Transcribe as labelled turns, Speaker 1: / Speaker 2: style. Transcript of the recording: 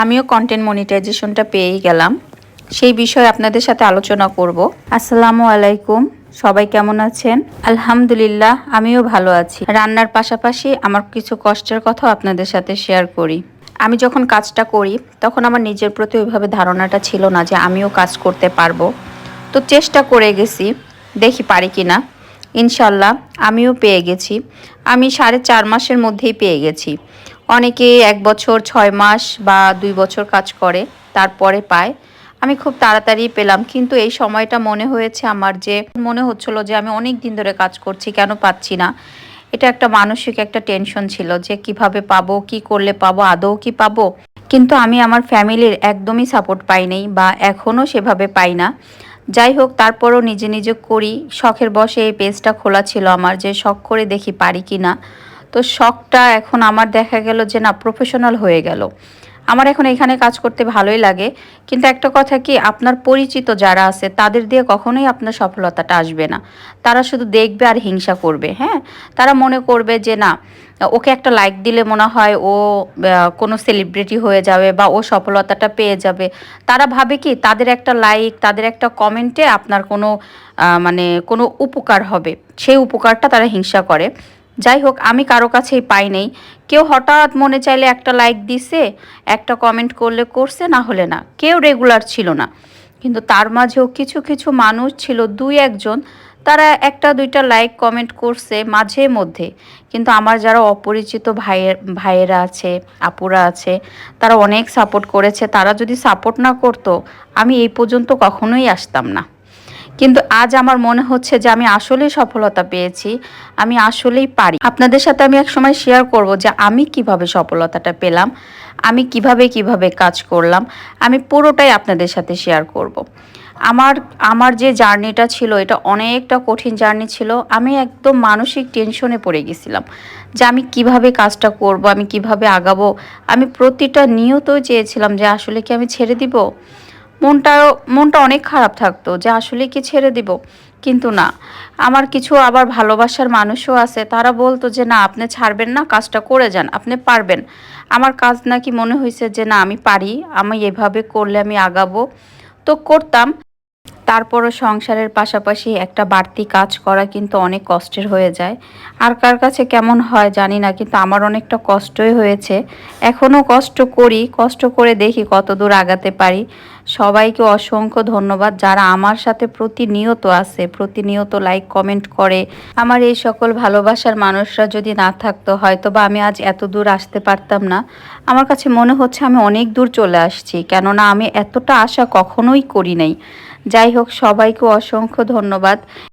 Speaker 1: আমিও কন্টেন্ট মনিটাইজেশনটা পেয়েই গেলাম। সেই বিষয়ে আপনাদের সাথে আলোচনা করব। আসসালামু আলাইকুম, সবাই কেমন আছেন? আলহামদুলিল্লাহ, আমিও ভালো আছি। রান্নার পাশাপাশি আমার কিছু কষ্টের কথাও আপনাদের সাথে শেয়ার করি। আমি যখন কাজটা করি, তখন আমার নিজের প্রতি ওইভাবে ধারণাটা ছিল না যে আমিও কাজ করতে পারব। তো চেষ্টা করে গেছি, দেখি পারি কি না ইনশাল্লাহ আমিও পেয়ে গেছি। আমি সাড়ে চার মাসের মধ্যেই পেয়ে গেছি। অনেকে এক বছর ছয় মাস বা দুই বছর কাজ করে, তারপরে পায়। আমি খুব তাড়াতাড়ি পেলাম, কিন্তু এই সময়টা মনে হয়েছে আমার যে, মনে হচ্ছিল যে আমি অনেক দিন ধরে কাজ করছি, কেন পাচ্ছি না? এটা একটা মানসিক একটা টেনশন ছিল যে কীভাবে পাবো, কি করলে পাবো, আদৌ কি পাবো? কিন্তু আমি আমার ফ্যামিলির একদমই সাপোর্ট পাই পাইনি বা এখনও সেভাবে পাই না। যাই হোক, তারপরও নিজে নিজে করি। শখের বসে এই পেজটা খোলা ছিল আমার যে, শখ করে দেখি পারি কি না তো শখটা এখন আমার দেখা গেল যে না প্রফেশনাল হয়ে গেল। আমার এখন এখানে কাজ করতে ভালোই লাগে। কিন্তু একটা কথা কি, আপনার পরিচিত যারা আছে, তাদের দিয়ে কখনোই আপনার সফলতাটা আসবে না। তারা শুধু দেখবে আর হিংসা করবে হ্যাঁ? তারা মনে করবে যে না, ওকে একটা লাইক দিলে মনে হয় ও কোনো সেলিব্রিটি হয়ে যাবে বা ও সফলতাটা পেয়ে যাবে। তারা ভাবে কি, তাদের একটা লাইক তাদের একটা কমেন্টে আপনার কোনো মানে কোনো উপকার হবে। সেই উপকারটা তারা হিংসা করে। যাই হোক, আমি কারও কাছেই পাই নেই। কেউ হঠাৎ মনে চাইলে একটা লাইক দিছে, একটা কমেন্ট করলে করছে, না হলে না। কেউ রেগুলার ছিল না। কিন্তু তার মাঝেও কিছু কিছু মানুষ ছিল, দুই একজন, তারা একটা, দুইটা লাইক কমেন্ট করছে মাঝে মধ্যে। কিন্তু আমার যারা অপরিচিত ভাইয়ের ভাইয়েরা আছে, আপুরা আছে, তারা অনেক সাপোর্ট করেছে। তারা যদি সাপোর্ট না করতো, আমি এই পর্যন্ত কখনোই আসতাম না। কিন্তু আজ আমার মনে হচ্ছে যে আমি আসলেই সফলতা পেয়েছি, আমি আসলেই পারি আপনাদের সাথে আমি এক সময় শেয়ার করব যে আমি কীভাবে সফলতাটা পেলাম, আমি কীভাবে কীভাবে কাজ করলাম, আমি পুরোটাই আপনাদের সাথে শেয়ার করব। আমার আমার যে জার্নিটা ছিল, এটা অনেকটা কঠিন জার্নি ছিল, আমি একদম মানসিক টেনশনে পড়ে গেছিলাম যে আমি কীভাবে কাজটা করব, আমি কীভাবে আগাবো, আমি প্রতিটা নিয়ত চেয়েছিলাম যে আসলে কি আমি ছেড়ে দিব মনটাও, মনটা অনেক খারাপ থাকতো যে আসলে কি ছেড়ে দিব? কিন্তু না। আমার কিছু আবার ভালোবাসার মানুষও আছে। তারা বলতো যে, না, আপনি ছাড়বেন না, কাজটা করে যান, আপনি পারবেন। আমার কাজ নাকি মনে হয়েছে যে, না, আমি পারি, আমি এভাবে করলে আমি আগাবো। তো করতাম। তারপরও সংসারের পাশাপাশি একটা বাড়তি কাজ করা কিন্তু অনেক কষ্টের হয়ে যায়। আর কার কাছে কেমন হয় জানি না, কিন্তু আমার অনেকটা কষ্টই হয়েছে। এখনও কষ্ট করি, কষ্ট করে দেখি কত দূর আগাতে পারি। সবাইকে অসংখ্য ধন্যবাদ যারা আমার সাথে প্রতিনিয়ত আছে, প্রতিনিয়ত লাইক কমেন্ট করে। আমার এই সকল ভালোবাসার মানুষরা যদি না থাকতো হয়তো বা আমি আজ এত দূর আসতে পারতাম না। আমার কাছে মনে হচ্ছে আমি অনেক দূর চলে আসছি, কেননা আমি এতটা আশা কখনোই করি নাই। যাই হোক সবাইকে অসংখ্য ধন্যবাদ।